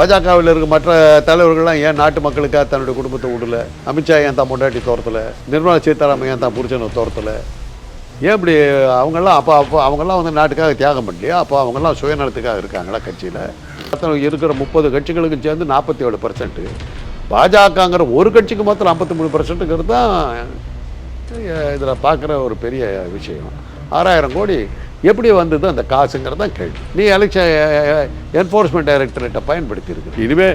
பாஜகவில் இருக்க மற்ற தலைவர்கள்லாம் ஏன் நாட்டு மக்களுக்காக தன்னுடைய குடும்பத்தை விடல? அமித்ஷா ஏன் தான் பொண்டாட்டி தோரத்தில்? நிர்மலா சீதாராமன் ஏன் தான் புருஷனை தோரத்தில்? ஏன் இப்படி அவங்கெல்லாம் அப்போ அப்போ அவங்கெல்லாம் வந்து நாட்டுக்காக தியாகம் பண்ணலையா? அப்போ அவங்கெல்லாம் சுயநலத்துக்காக இருக்காங்களா கட்சியில்? இருக்கிற முப்பது கட்சிகளுக்கு சேர்ந்து நாற்பத்தி ஏழு பர்சன்ட்டு பாஜகங்கிற ஒரு கட்சிக்கு மாத்திரம் ஐம்பத்தி மூணு பர்சன்ட்டுங்கிறது தான் இதில் பார்க்குற ஒரு பெரிய விஷயம். ஆறாயிரம் கோடி எப்படி வந்தது அந்த காசுங்கிறது தான் கேள்வி. நீ எலெக்ஷன் என்ஃபோர்ஸ்மெண்ட் டைரக்டரேட்டை பயன்படுத்தி இருக்கு இனிமே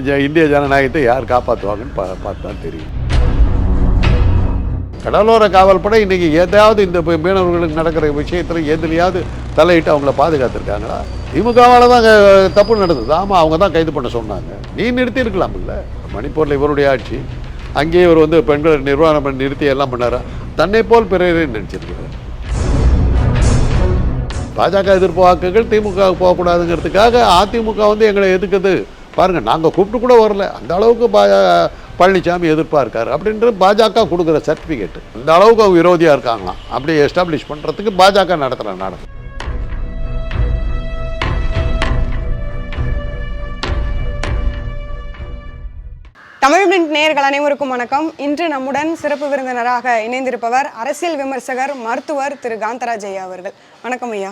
ஜ- இந்திய ஜனநாயகத்தை யார் காப்பாற்றுவாங்கன்னு பா பார்த்து தான் தெரியும். கடலோர காவல்படை இன்னைக்கு ஏதாவது இந்த மீனவர்களுக்கு நடக்கிற விஷயத்தில் எதுலையாவது தலையிட்டு அவங்கள பாதுகாத்துருக்காங்களா? திமுகவால் தான் தப்பு நடந்தது. ஆமாம் அவங்க தான் கைது பண்ண சொன்னாங்க. நீ நிறுத்தி இருக்கலாம்ல மணிப்பூரில் இவருடைய ஆட்சி அங்கேயே இவர் வந்து பெண்களை நிர்வாணம் பண்ணி நிறுத்தி எல்லாம் பண்ணாரா? தன்னை போல் பிறரை நினைச்சிருக்கிறார். பாஜக எதிர்ப்பு வாக்குகள் திமுக போகக்கூடாதுங்கிறதுக்காக அதிமுக வந்து எங்களை எதுக்குது? பாருங்கள் நாங்கள் கூப்பிட்டு கூட வரல. அந்த அளவுக்கு பா பழனிசாமி எதிர்ப்பாக இருக்கார் அப்படின்றது பாஜக கொடுக்குற சர்டிஃபிகேட் அந்த அளவுக்கு அவங்க விரோதியாக இருக்காங்களாம். அப்படி எஸ்டாப்ளிஷ் பண்ணுறதுக்கு பாஜக நடத்துகிற நாடகம் தமிழ் மின்ட் நேயர்கள் அனைவருக்கும் வணக்கம். இன்று நம்முடன் சிறப்பு விருந்தினராக இணைந்திருப்பவர் அரசியல் விமர்சகர் மருத்துவர் திரு. காந்தராஜ் ஐயா அவர்கள். வணக்கம் ஐயா.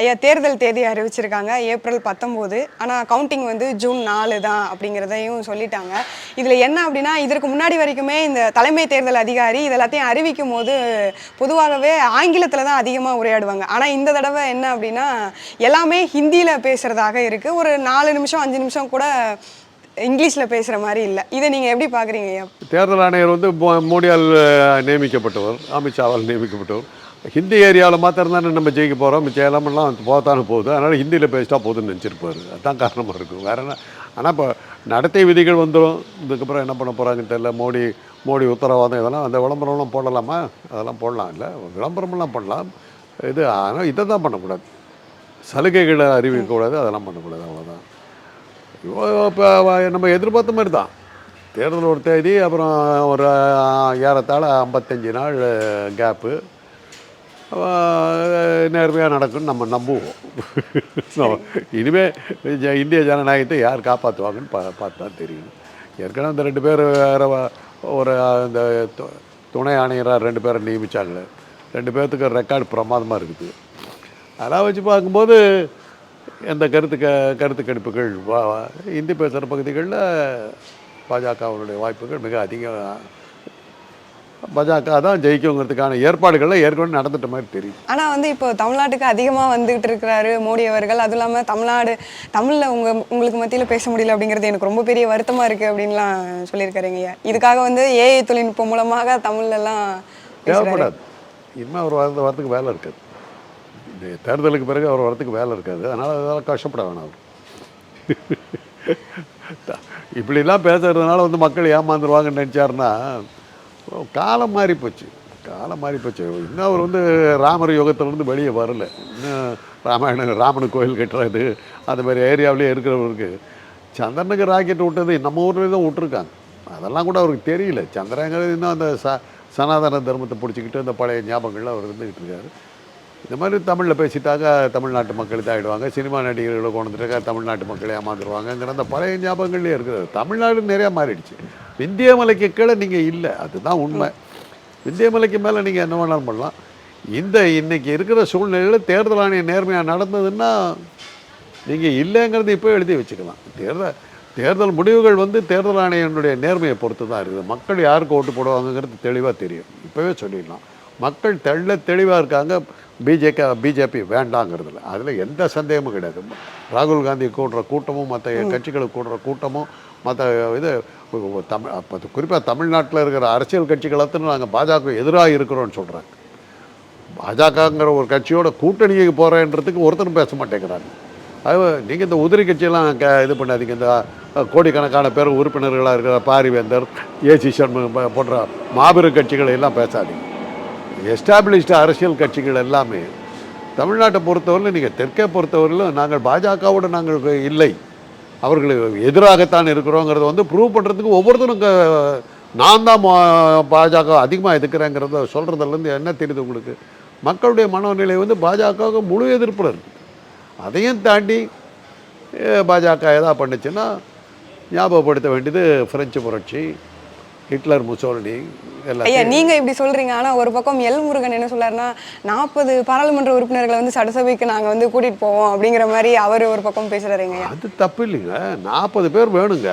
ஐயா தேர்தல் தேதி அறிவிச்சிருக்காங்க ஏப்ரல் பத்தொம்போது. ஆனால் கவுண்டிங் வந்து ஜூன் நாலு தான் அப்படிங்கிறதையும் சொல்லிட்டாங்க. இதில் என்ன அப்படின்னா இதற்கு முன்னாடி வரைக்குமே இந்த தலைமை தேர்தல் அதிகாரி இது எல்லாத்தையும் அறிவிக்கும் போது பொதுவாகவே ஆங்கிலத்தில் தான் அதிகமாக உரையாடுவாங்க. ஆனால் இந்த தடவை என்ன அப்படின்னா எல்லாமே ஹிந்தியில் பேசுகிறதாக இருக்குது ஒரு நாலு நிமிஷம் அஞ்சு நிமிஷம் கூட இங்கிலீஷில் பேசுகிற மாதிரி இல்லை. இதை நீங்கள் எப்படி பார்க்குறீங்க ஐயா? தேர்தல் ஆணையர் வந்து மோ- மோடியால் நியமிக்கப்பட்டவர் அமித்ஷாவால் நியமிக்கப்பட்டவர். ஹிந்தி ஏரியாவில் மாத்திரம் தானே நம்ம ஜெயிக்க போகிறோம் மிச்சம் எல்லாமெல்லாம் போகத்தானே போகுது. அதனால் ஹிந்தியில் பேசிட்டா போதுன்னு நினச்சிருப்பார். அதுதான் காரணமாக இருக்கும் வேற என்ன? ஆனால் இப்போ நடத்தை விதிகள் வந்துடும் இதுக்கப்புறம் என்ன பண்ண போகிறாங்கன்னு தெரியல. மோடி மோடி உத்தரவாதம் இதெல்லாம் அந்த விளம்பரம்லாம் போடலாமா? அதெல்லாம் போடலாம். இல்லை விளம்பரமெல்லாம் பண்ணலாம். இது ஆனால் இதை தான் பண்ணக்கூடாது. சலுகைகளை அறிவிக்கக்கூடாது. அதெல்லாம் பண்ணக்கூடாது. அவ்வளோதான் இப்போ நம்ம எதிர்பார்த்த மாதிரி தான். தேர்தல் ஒரு தேதி அப்புறம் ஒரு ஏறத்தாழ ஐம்பத்தஞ்சு நாள் கேப்பு நேர்மையாக நடக்கும்னு நம்ம நம்புவோம். So, இனிமேல் ஜ- இந்திய ஜனநாயகத்தை யார் காப்பாற்றுவாங்கன்னு பா பார்த்து தான் தெரியும். ஏற்கனவே அந்த ரெண்டு பேர் வேறு ஒரு இந்த துணை ஆணையராக ரெண்டு பேரை நியமித்தாங்களே ரெண்டு பேர்த்துக்கு ரெக்கார்டு பிரமாதமாக இருக்குது. அதெல்லாம் வச்சு பார்க்கும்போது எந்த கருத்து க கருத்து கணிப்புகள் இந்தி பேசுகிற பகுதிகளில் பாஜகவினுடைய வாய்ப்புகள் மிக அதிகம் பாஜக தான் ஜெயிக்குங்கிறதுக்கான ஏற்பாடுகள்லாம் ஏற்கனவே நடந்துட்ட மாதிரி தெரியும் ஆனால் வந்து இப்போ தமிழ்நாட்டுக்கு அதிகமாக வந்துகிட்டு இருக்கிறாரு மோடி அவர்கள். அதுவும் இல்லாமல் தமிழ்நாடு தமிழில் உங்க உங்களுக்கு மத்தியில் பேச முடியல அப்படிங்கிறது எனக்கு ரொம்ப பெரிய வருத்தமாக இருக்குது அப்படின்லாம் சொல்லியிருக்காருங்க இதுக்காக வந்து ஏஐ தொழில்நுட்பம் மூலமாக தமிழ்லலாம். தேவைப்படாது. இனிமேல் வரது வரத்துக்கு வேலை இருக்காது. இந்த தேர்தலுக்கு பிறகு அவர் வரத்துக்கு வேலை இருக்காது. அதனால் அதெல்லாம் கஷ்டப்பட வேணாம். அவர் இப்படிலாம் பேசுறதுனால வந்து மக்கள் ஏமாந்துருவாங்கன்னு நினச்சாருன்னா காலம் மாறி போச்சு காலம் மாறி போச்சு இன்னும் அவர் வந்து ராமர் யுகத்திலேருந்து வெளியே வரல. இன்னும் ராமாயணம் ராமனு கோயில் கட்டுறது அந்த மாதிரி ஏரியாவிலே இருக்கிறவருக்கு சந்திரனுக்கு ராக்கெட் விட்டது நம்ம ஊரில் தான் விட்டுருக்காங்க. அதெல்லாம் கூட அவருக்கு தெரியல. சந்திரங்கிறது இன்னும் அந்த ச சனாதன தர்மத்தை பிடிச்சிக்கிட்டு அந்த பழைய ஞாபகங்கள்லாம் அவர் இருந்துக்கிட்டு இருக்காரு. இந்த மாதிரி தமிழில் பேசிட்டாக்க தமிழ்நாட்டு மக்கள் இதாகிடுவாங்க சினிமா நடிகர்களை கொண்டு வந்துட்டாக்கா தமிழ்நாட்டு மக்களை ஏமாந்துருவாங்கங்கிற அந்த பழைய ஞாபகங்கள்லேயே இருக்குது. தமிழ்நாடு நிறையா மாறிடுச்சு. விந்திய மலைக்கு கீழே நீங்கள் இல்லை. அதுதான் உண்மை. விந்திய மலைக்கு மேலே நீங்கள் என்ன வேணாலும் பண்ணலாம். இந்த இன்றைக்கி இருக்கிற சூழ்நிலையில் தேர்தல் ஆணையம் நேர்மையாக நடந்ததுன்னா நீங்கள் இல்லைங்கிறது இப்போ எழுதி வச்சுக்கலாம். தேர்தல் தேர்தல் முடிவுகள் வந்து தேர்தல் ஆணையனுடைய நேர்மையை பொறுத்து தான் இருக்குது. மக்கள் யாருக்கு ஓட்டு போடுவாங்கங்கிறது தெளிவாக தெரியும். இப்போவே சொல்லிடலாம். மக்கள் தெள்ள தெளிவாக இருக்காங்க. பிஜேக பிஜேபி வேண்டாங்கிறதுல. அதில் எந்த சந்தேகமும் கிடையாது. ராகுல் காந்தி கூடுற கூட்டமும் மற்ற கட்சிகளுக்கு கூடுற கூட்டமும் மற்ற இது தமிழ் அப்போ குறிப்பாக தமிழ்நாட்டில் இருக்கிற அரசியல் கட்சிகளத்துன்னு நாங்கள் பாஜக எதிராக இருக்கிறோன்னு சொல்கிறாங்க பாஜகங்கிற ஒரு கட்சியோட கூட்டணிக்கு போகிறேன்றதுக்கு ஒருத்தரும் பேச மாட்டேங்கிறாங்க. அது நீங்கள் இந்த உதிரி கட்சியெல்லாம் க இது பண்ணாதீங்க. இந்த கோடிக்கணக்கான பேர் உறுப்பினர்களாக இருக்கிற பாரிவேந்தர் ஏசி சண்முகம் போன்ற மாபெரும் கட்சிகளை எல்லாம் பேசாதீங்க. எஸ்டாப்ளிஷ்டு அரசியல் கட்சிகள் எல்லாமே தமிழ்நாட்டை பொறுத்தவரையில் நீங்கள் தெற்கே பொறுத்தவரையிலும் நாங்கள் பாஜகவோடு நாங்கள் இல்லை. அவர்களுக்கு எதிராகத்தான் இருக்கிறோங்கிறத வந்து ப்ரூவ் பண்ணுறதுக்கு ஒவ்வொருத்தரும் நான் தான் பாஜக அதிகமாக எதுக்குறேங்கிறத சொல்கிறதுலேருந்து என்ன தெரியுது உங்களுக்கு? மக்களுடைய மனநிலை வந்து பாஜகவுக்கு முழு எதிர்ப்பில் இருக்குது அதையும் தாண்டி பாஜக எதா பண்ணுச்சுன்னா ஞாபகப்படுத்த வேண்டியது பிரெஞ்சு புரட்சி. ஹிட்லர் முசோலினி ஐயா நீங்க இப்படி சொல்றீங்க. ஆனா ஒரு பக்கம் எல் முருகன் என்ன சொல்றாருன்னா நாற்பது பாராளுமன்ற உறுப்பினர்களை வந்து சட்டசபைக்கு நாங்க வந்து கூட்டிட்டு போவோம் அப்படிங்கிற மாதிரி அவர் ஒரு பக்கம் பேசுறாருங்க அது தப்பு இல்லைங்க. நாற்பது பேர் வேணுங்க.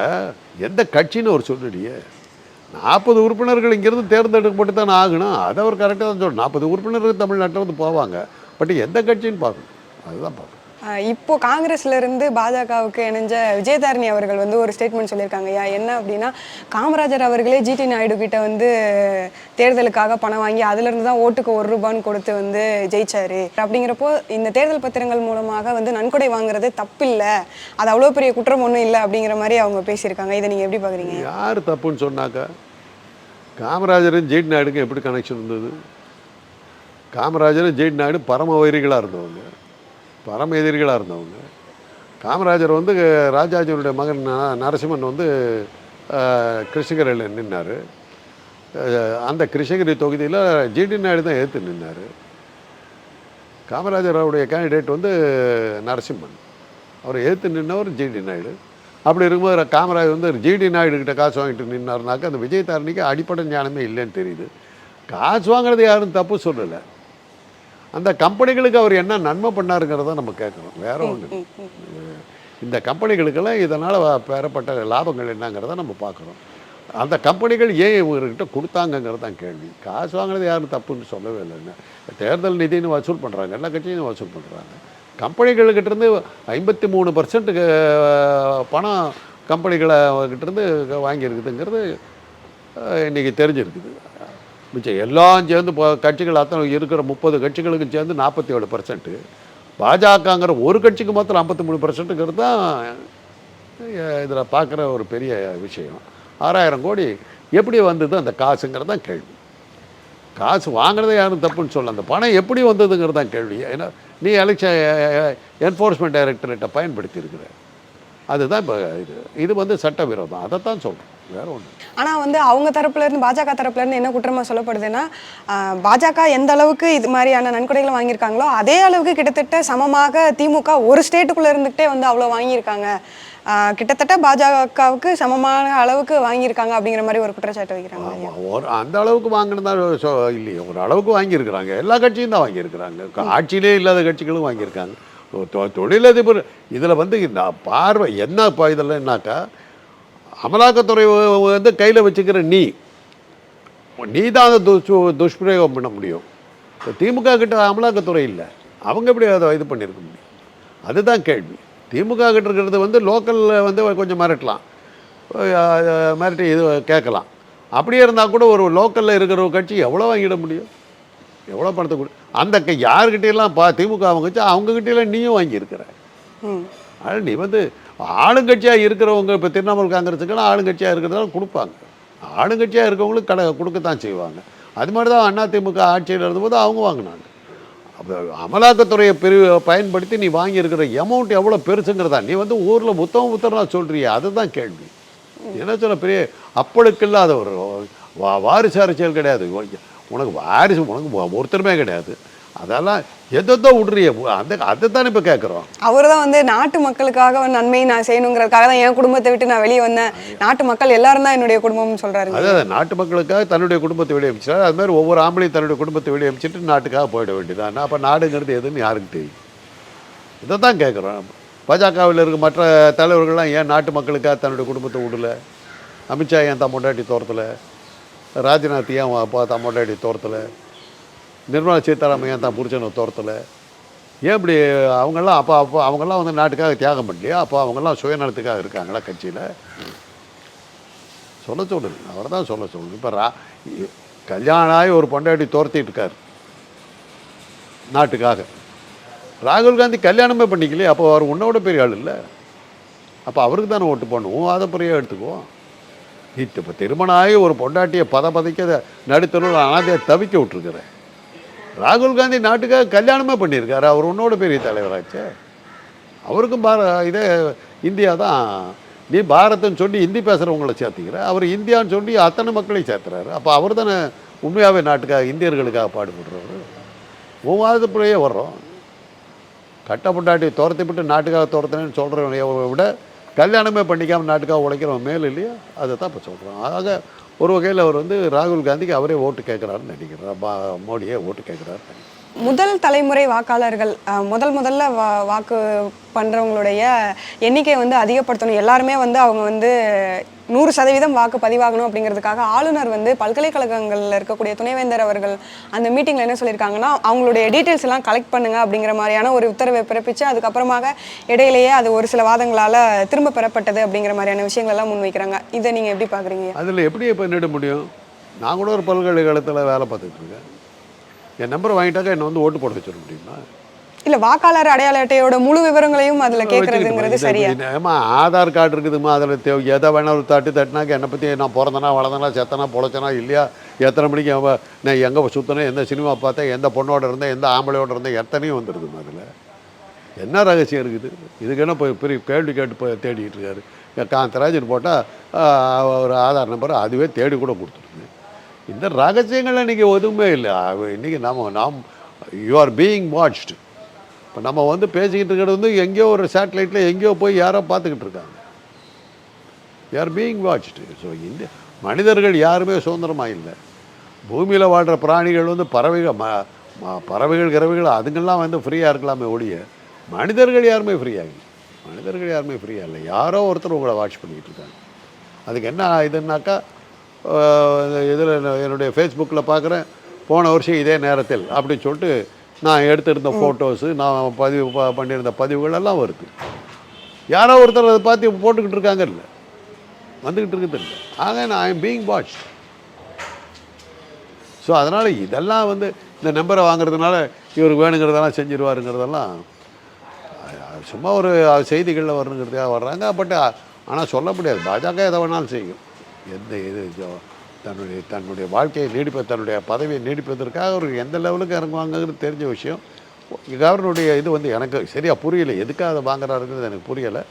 எந்த கட்சின்னு அவர் சொல்லலையே. நாற்பது உறுப்பினர்கள் இங்கிருந்து தேர்ந்தெடுக்கப்பட்டு தானே ஆகணும். அதை அவர் கரெக்டாக தான் சொல்லணும் நாற்பது உறுப்பினர்கள் தமிழ்நாட்டில் வந்து போவாங்க. பட் எந்த கட்சின்னு பார்க்கணும். அதுதான் பார்க்கணும் இப்போ காங்கிரஸ்ல இருந்து பாஜகவுக்கு இணைஞ்ச விஜயதாரணி அவர்கள் வந்து ஒரு ஸ்டேட்மெண்ட் சொல்லியிருக்காங்க. ஐயா என்ன அப்படின்னா காமராஜர் அவர்களே ஜிடி நாயுடு கிட்ட வந்து தேர்தலுக்காக பணம் வாங்கி அதுல இருந்து தான் ஓட்டுக்கு ஒரு ரூபான்னு கொடுத்து வந்து ஜெயிச்சாரு. அப்படிங்கிறப்போ இந்த தேர்தல் பத்திரங்கள் மூலமாக வந்து நன்கொடை வாங்குறது தப்பில்லை. அது அவ்வளோ பெரிய குற்றம் ஒன்றும் இல்லை அப்படிங்கிற மாதிரி அவங்க பேசியிருக்காங்க. இதை நீங்க எப்படி பாக்குறீங்க? யார் தப்புன்னு சொன்னாக்கா காமராஜரும் ஜெயிட் நாயுடுக்கும் எப்படி கனெக்ஷன் இருந்தது? காமராஜரும் ஜெயிட் நாயுடு பரம வைரிகளாக இருந்தவங்க. பரம எதிரிகளாக இருந்தவங்க. காமராஜர் வந்து ராஜாஜியுடைய மகன் நரசிம்மன் வந்து கிருஷ்ணகிரியில் நின்னார். அந்த கிருஷ்ணகிரி தொகுதியில் ஜிடி நாயுடு தான் எதிர்த்து நின்னார். காமராஜருடைய கேண்டிடேட் வந்து நரசிம்மன். அவர் எதிர்த்து நின்னவர் ஜிடி நாயுடு. அப்படி இருக்கும்போது காமராஜர் வந்து ஜிடி நாயுடுகிட்ட காசு வாங்கிட்டு நின்னாருனாக்கா அந்த விஜய் தாரணிக்கு அடிப்படை ஞானமே இல்லைன்னு தெரியுது. காசு வாங்குறது யாரும் தப்பு சொல்லலை. அந்த கம்பெனிகளுக்கு அவர் என்ன நன்மை பண்ணாருங்கிறத நம்ம கேட்குறோம் வேற ஒன்று இந்த கம்பெனிகளுக்கெல்லாம் இதனால் பெறப்பட்ட லாபங்கள் என்னங்கிறத நம்ம பார்க்குறோம் அந்த கம்பெனிகள் ஏன் இவர்கிட்ட கொடுத்தாங்கங்கிறது தான் கேள்வி. காசு வாங்குறது யாரும் தப்புன்னு சொல்லவே இல்லைங்க தேர்தல் நிதின்னு வசூல் பண்ணுறாங்க எல்லா கட்சியும் வசூல் பண்ணுறாங்க கம்பெனிகள்கிட்ட இருந்து ஐம்பத்தி மூணு பர்சன்ட்டுக்கு பணம் கம்பெனிகளை கிட்டேருந்து வாங்கியிருக்குதுங்கிறது அஹ், இன்னைக்கு தெரிஞ்சிருக்குது. மிச்சம் எல்லாம் சேர்ந்து இப்போ கட்சிகள் அத்தனை இருக்கிற முப்பது கட்சிகளுக்கும் சேர்ந்து நாற்பத்தி ஏழு பர்சன்ட்டு பாஜகங்கிற ஒரு கட்சிக்கு மாத்திரம் ஐம்பத்தி மூணு பர்சன்ட்டுங்கிறது தான் இதில் பார்க்குற ஒரு பெரிய விஷயம். ஆறாயிரம் கோடி எப்படி வந்தது அந்த காசுங்கிறது தான் கேள்வி. காசு வாங்குறதே யாரும் தப்புன்னு சொல்ல அந்த பணம் எப்படி வந்ததுங்கிறது தான் கேள்வி. ஏன்னா நீ எலெக்ஷன் என்ஃபோர்ஸ்மெண்ட் டைரக்டரேட்டை பயன்படுத்தியிருக்கிற. அதுதான் இப்போ இது. இது வந்து சட்டவிரோதம். அதை தான் சொல்கிறோம் வேற ஒன்று ஆனா வந்து அவங்க தரப்புல இருந்து பாஜக தரப்புல இருந்து என்ன குற்றமா சொல்லப்படுதுன்னா பாஜக எந்த அளவுக்கு இது மாதிரியான நன்கொடைகளை வாங்கியிருக்காங்களோ அதே அளவுக்கு கிட்டத்தட்ட சமமாக திமுக ஒரு ஸ்டேட்டுக்குள்ள இருந்துகிட்டே வந்து அவ்வளோ வாங்கியிருக்காங்க. கிட்டத்தட்ட பாஜகவுக்கு சமமான அளவுக்கு வாங்கியிருக்காங்க அப்படிங்கிற மாதிரி ஒரு குற்றச்சாட்டு வைக்கிறாங்க ஒரு அந்த அளவுக்கு வாங்கினதா இல்லையே ஒரு அளவுக்கு வாங்கியிருக்கிறாங்க. எல்லா கட்சியும் தான் வாங்கியிருக்கிறாங்க. ஆட்சியிலே இல்லாத கட்சிகளும் வாங்கியிருக்காங்க. தொழிலதிபர் இதில் வந்து பார்வை என்ன இப்போ இதில் என்னாக்கா அமலாக்கத்துறை வந்து கையில் வச்சுக்கிற நீ நீ தான் அதை துஷ் துஷ்பிரயோகம் பண்ண முடியும். இப்போ திமுக கிட்ட அமலாக்கத்துறை இல்லை. அவங்க எப்படி அதை இது பண்ணியிருக்க முடியும்? அதுதான் கேள்வி. திமுக கிட்ட இருக்கிறது வந்து லோக்கலில் வந்து கொஞ்சம் மிரட்டலாம். மிரட்டி இது கேட்கலாம். அப்படியே இருந்தால் கூட ஒரு லோக்கலில் இருக்கிற ஒரு கட்சி எவ்வளோ வாங்கிட முடியும்? எவ்வளோ பணத்தை கொடு அந்த க- யாருக்கிட்டையெல்லாம் பா திமுக அவங்க அவங்ககிட்டயெல்லாம் நீயும் வாங்கியிருக்கிற. ம். அது நீ வந்து ஆளுங்கட்சியாக இருக்கிறவங்க இப்போ திரிணாமுல் காங்கிரஸுக்கெல்லாம் ஆளுங்கட்சியாக இருக்கிறதால கொடுப்பாங்க. ஆளுங்கட்சியாக இருக்கவங்களுக்கு கடை கொடுக்கத்தான் செய்வாங்க. அது மாதிரி தான் அதிமுக ஆட்சியில் இருந்தபோது அவங்க வாங்கினாங்க. அப்போ அமலாக்கத்துறையை பிரிவு பயன்படுத்தி நீ வாங்கியிருக்கிற அமௌண்ட் எவ்வளோ பெருசுங்கிறதா? நீ வந்து ஊரில் புத்தகம் புத்தகம் சொல்கிறியா அதுதான் கேள்வி. என்ன சொல்ல பெரிய அப்பளுக்கு இல்லாத ஒரு வா வாரிசு அரசியல் கிடையாது. உனக்கு வாரிசு உனக்கு ஒருத்தருமே கிடையாது. அதெல்லாம் எதோ விட்றிய. அந்த அதை தானே இப்போ கேட்குறோம் அவர் தான் வந்து நாட்டு மக்களுக்காக நன்மை நான் செய்யணுங்கிறதுக்காக தான் என் குடும்பத்தை விட்டு நான் வெளியே வந்தேன். நாட்டு மக்கள் எல்லாரும் தான் என்னுடைய குடும்பம்னு சொல்றாருங்க. அதாவது நாட்டு மக்களுக்காக தன்னுடைய குடும்பத்தை வெளியே அமைச்சார். அது மாதிரி ஒவ்வொரு ஆம்பளையும் தன்னுடைய குடும்பத்தை வெளியே அமைச்சிட்டு நாட்டுக்காக போயிட வேண்டியதான் அப்போ நாடுங்கிறது எதுன்னு யாருக்கு தெரியும்? இதை தான் கேட்குறோம் பாஜகவில் இருக்க மற்ற தலைவர்கள்லாம் ஏன் நாட்டு மக்களுக்காக தன்னுடைய குடும்பத்தை விடல? அமித்ஷா ஏன் தான் பொண்டாட்டி தோரத்தில்? ராஜ்நாத் ஏன் அப்பா தான் பொண்டாட்டி தோரத்தில்? நிர்மலா சீதாராமன் ஏன் தான் புருஷனை தோரத்தில்? ஏன் இப்படி அவங்கெல்லாம் அப்போ அப்போ அவங்கெல்லாம் வந்து நாட்டுக்காக தியாகம் பண்ணலையா? அப்போ அவங்கெல்லாம் சுயநலத்துக்காக இருக்காங்களா கட்சியில்? சொல்ல சொல்லுங்க அவர் தான் சொல்ல சொல்லுங்க இப்போ ரா இ- கல்யாணம் ஆகி ஒரு பொண்டாட்டி துரத்திட்டு இருக்கார். நாட்டுக்காக. ராகுல் காந்தி கல்யாணமே பண்ணிக்கலையே. அப்போ அவர் உன்னோட பெரிய ஆள் இல்லை. அப்போ அவருக்கு தானே ஓட்டு பண்ணுவோம் அதை பெரிய எடுத்துக்குவோம் இப்போ திருமணம் ஆகி ஒரு பொண்டாட்டியை பத பதைக்க நடுத்தருள் அனாதையை தவிக்க விட்டுருக்குறேன். ராகுல் காந்தி நாட்டுக்காக கல்யாணமே பண்ணியிருக்காரு. அவர் உன்னோட பெரிய தலைவராச்சே. அவருக்கும் பார இதே இந்தியா தான். நீ பாரத்னு சொல்லி ஹிந்தி பேசுகிறவங்களை சேர்த்துக்கிற. அவர் இந்தியான்னு சொல்லி அத்தனை மக்களையும் சேர்த்துறாரு. அப்போ அவர் தானே உண்மையாகவே நாட்டுக்காக இந்தியர்களுக்காக பாடுபடுறவர். மூவாதத்துக்குள்ளேயே வர்றோம். கட்ட பொண்டாட்டி துரத்தி விட்டு நாட்டுக்காக துரத்துனேன்னு சொல்கிறவனை விட கல்யாணமே பண்ணிக்காமல் நாட்டுக்காக உழைக்கிறவன் மேல் இல்லையா? அதை தான் இப்போ சொல்கிறோம் ஆக ஒரு வகையில் அவர் வந்து ராகுல் காந்திக்கு அவரே ஓட்டு கேட்குறாருன்னு நினைக்கிறார் பா மோடியே ஓட்டு கேட்குறாரு முதல் தலைமுறை வாக்காளர்கள் முதல் முதல்ல வா வாக்கு பண்ணுறவங்களுடைய எண்ணிக்கையை வந்து அதிகப்படுத்தணும். எல்லாருமே வந்து அவங்க வந்து நூறு சதவீதம் வாக்கு பதிவாகணும் அப்படிங்கிறதுக்காக ஆளுநர் வந்து பல்கலைக்கழகங்களில் இருக்கக்கூடிய துணைவேந்தர் அவர்கள் அந்த மீட்டிங்கில் என்ன சொல்லியிருக்காங்கன்னா அவங்களுடைய டீட்டெயில்ஸ் எல்லாம் கலெக்ட் பண்ணுங்க அப்படிங்கிற மாதிரியான ஒரு உத்தரவை பிறப்பிச்சு அதுக்கப்புறமாக இடையிலேயே அது ஒரு சில வாதங்களால் திரும்ப பெறப்பட்டது அப்படிங்கிற மாதிரியான விஷயங்கள் எல்லாம் முன்வைக்கிறாங்க. இதை நீங்கள் எப்படி பார்க்குறீங்க? அதில் எப்படி பண்ணிட முடியும்? நான் கூட ஒரு பல்கலைக்கழகத்தில் வேலை பார்த்துட்டு இருக்கேன். என் நம்பர் வாங்கிட்டாக்கா என்னை வந்து ஓட்டு போட வச்சிட முடியுமா? இல்லை வாக்காளர் அடையாள அட்டையோட முழு விவரங்களும் அதில் கேட்கறதுங்கிறது சரியா? ஏம்மா ஆதார் கார்டு இருக்குதுமா அதில் தேவை எதை வேணாலும் தட்டு தட்டினாக்க என்னை பற்றி நான் பிறந்தனா வளர்ந்தனா செத்தனா பொழைச்சனா இல்லையா? எத்தனை மணிக்கு அவன் நான் எங்கே சுற்றினேன் எந்த சினிமா பார்த்தேன் எந்த பொண்ணோட இருந்தேன் எந்த ஆம்பளையோட இருந்தேன் எத்தனையும் வந்துடுதுமா அதில். என்ன ரகசியம் இருக்குது? இதுக்கு என்ன போய் பெரிய கேள்வி கேட்டு போய் தேடிட்டு இருக்காரு. காந்தராஜன் போட்டால் ஒரு ஆதார் நம்பர் அதுவே தேடி கூட கொடுத்துருது இந்த ரகசியங்கள் இன்றைக்கி எதுவுமே இல்லை. இன்றைக்கி நம்ம நாம் யூ ஆர் பீயிங் வாட்ச்டு இப்போ நம்ம வந்து பேசிக்கிட்டு இருக்கிறது வந்து எங்கேயோ ஒரு சேட்டலைட்டில் எங்கேயோ போய் யாரோ பார்த்துக்கிட்டு இருக்காங்க. ஆர் பீயிங் வாட்ச்டு ஸோ இந்த மனிதர்கள் யாருமே சுதந்திரமாக இல்லை. பூமியில் வாழ்கிற பிராணிகள் வந்து பறவைகள் ம ம- பறவைகள் கிறவைகள் அதுங்கெல்லாம் வந்து ஃப்ரீயாக இருக்கலாமே ஒழிய மனிதர்கள் யாருமே ஃப்ரீயாக இல்லை. மனிதர்கள் யாருமே ஃப்ரீயாக இல்லை. யாரோ ஒருத்தர் உங்களை வாட்ச் பண்ணிக்கிட்டு இருக்காங்க. அதுக்கு என்ன இதுன்னாக்கா இதில் என்னுடைய ஃபேஸ்புக்கில் பார்க்குறேன் போன வருஷம் இதே நேரத்தில் அப்படின்னு சொல்லிட்டு நான் எடுத்திருந்த ஃபோட்டோஸு நான் பதிவு ப- பண்ணியிருந்த பதிவுகள் எல்லாம் வருது. யாரோ ஒருத்தர் அதை பார்த்து போட்டுக்கிட்டு இருக்காங்க இல்லை. வந்துக்கிட்டு இருக்குது இல்லை. ஆக நான் I am being watch so அதனால் இதெல்லாம் வந்து இந்த நம்பரை வாங்குறதுனால இவருக்கு வேணுங்கிறதெல்லாம் செஞ்சிருவாருங்கிறதெல்லாம் சும்மா ஒரு செய்திகளில் வரணுங்கிறதுக்காக வர்றாங்க. பட் ஆனால் சொல்ல முடியாது. பாஜக எதை வேணாலும் செய்யும். எந்த இது தன்னுடைய தன்னுடைய வாழ்க்கையை நீடிப்ப தன்னுடைய பதவியை நீடிப்பதற்காக அவர் எந்த லெவலுக்கு இறங்குவாங்கங்கிறது தெரிஞ்ச விஷயம். கவர்னருடைய இது வந்து எனக்கு சரியாக புரியலை. எதுக்காக அதை வாங்குறாருங்கிறது எனக்கு புரியலை.